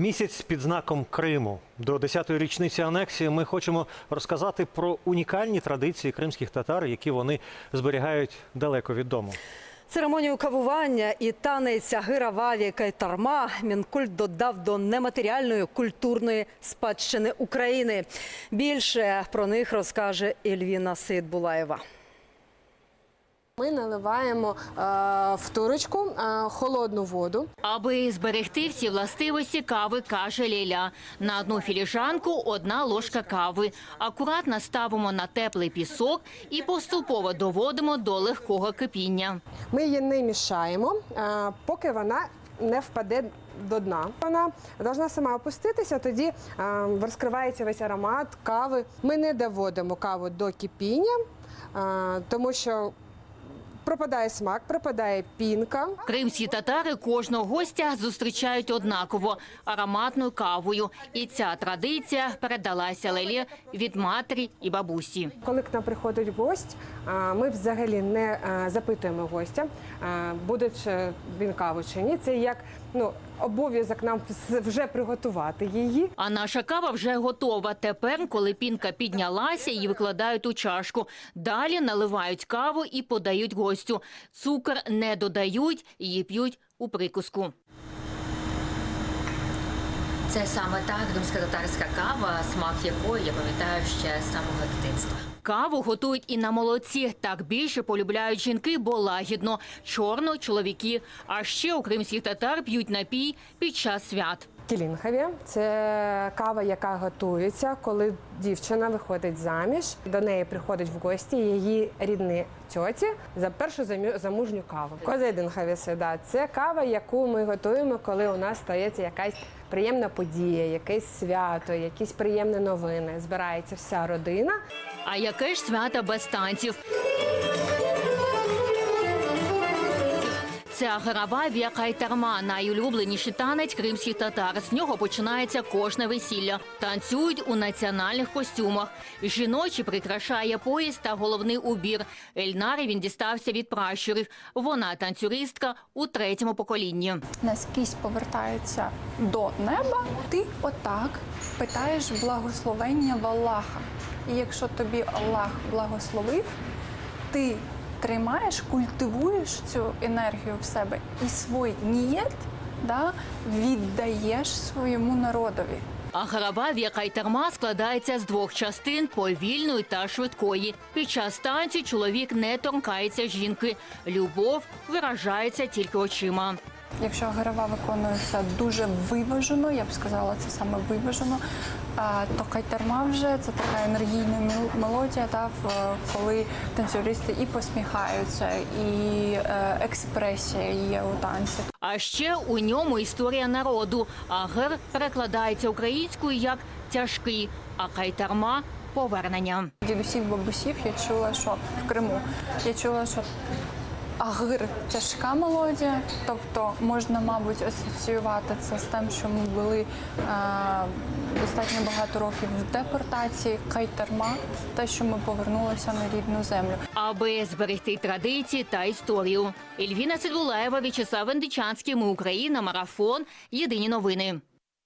Місяць під знаком Криму до 10-ї річниці анексії ми хочемо розказати про унікальні традиції кримських татар, які вони зберігають далеко від дому. Церемонію кавування і танець Агира Ваві Кайтарма Мінкульт додав до нематеріальної культурної спадщини України. Більше про них розкаже Ельвіна Сейдбулаєва. Ми наливаємо е, в турочку е, холодну воду. Аби зберегти всі властивості кави, каже Ліля. На одну філіжанку одна ложка кави. Акуратно ставимо на теплий пісок і поступово доводимо до легкого кипіння. Ми її не мішаємо, е, поки вона не впаде до дна. Вона повинна сама опуститися, тоді е, розкривається весь аромат кави. Ми не доводимо каву до кипіння, е, тому що пропадає смак, пропадає пінка. Кримські татари кожного гостя зустрічають однаково ароматною кавою. І ця традиція передалася Лелі від матері і бабусі. Коли к нам приходить гость, ми взагалі не запитуємо гостя, буде він каву чи ні. Це як ну, обов'язок нам вже приготувати її. А наша кава вже готова. Тепер, коли пінка піднялася, її викладають у чашку. Далі наливають каву і подають гостю. Цукор не додають, її п'ють у прикуску. Це саме та думська татарська кава, смак якої я пам'ятаю ще з самого дитинства. Каву готують і на молоці. Так більше полюбляють жінки, бо лагідно. Чорно чоловіки. А ще у кримських татар п'ють напій під час свят. Кілінхові це кава, яка готується, коли дівчина виходить заміж. До неї приходить в гості її рідні тьоті за першу замужню каву. Козединхові да, це кава, яку ми готуємо, коли у нас стається якась приємна подія, якесь свято, якісь приємні новини. Збирається вся родина. А яке ж свято без танців? Це аграва віакайтарма, найулюбленіший танець кримських татар. З нього починається кожне весілля. Танцюють у національних костюмах. Жіночі прикрашає пояс та головний убір. Ельнарі він дістався від пращурів. Вона танцюристка у третьому поколінні. наскрізь повертається до неба, ти отак питаєш благословення в Аллаха. І якщо тобі Аллах благословив, ти тримаєш, культивуєш цю енергію в себе і свій нієт да, віддаєш своєму народові. Аграва кайтарма, складається з двох частин повільної та швидкої. Під час танцю чоловік не торкається жінки. Любов виражається тільки очима. Якщо грива виконується дуже виважено, я б сказала, це саме виважено, то кайтерма вже це така енергійна мел- мелодія, та, коли танцюристи і посміхаються, і е, експресія є у танці. А ще у ньому історія народу. Агер перекладається українською як тяжкий, а кайтарма повернення. Дідусів, бабусів я чула, що в Криму я чула, що агир тяжка мелодія, тобто можна, мабуть, асоціювати це з тим, що ми були е, достатньо багато років в депортації. Кайтерма те, що ми повернулися на рідну землю. Аби зберегти традиції та історію. Ельвіна Сидбулаєва, В'ячеслав Вендичанський. Ми Україна. Марафон. Єдині новини.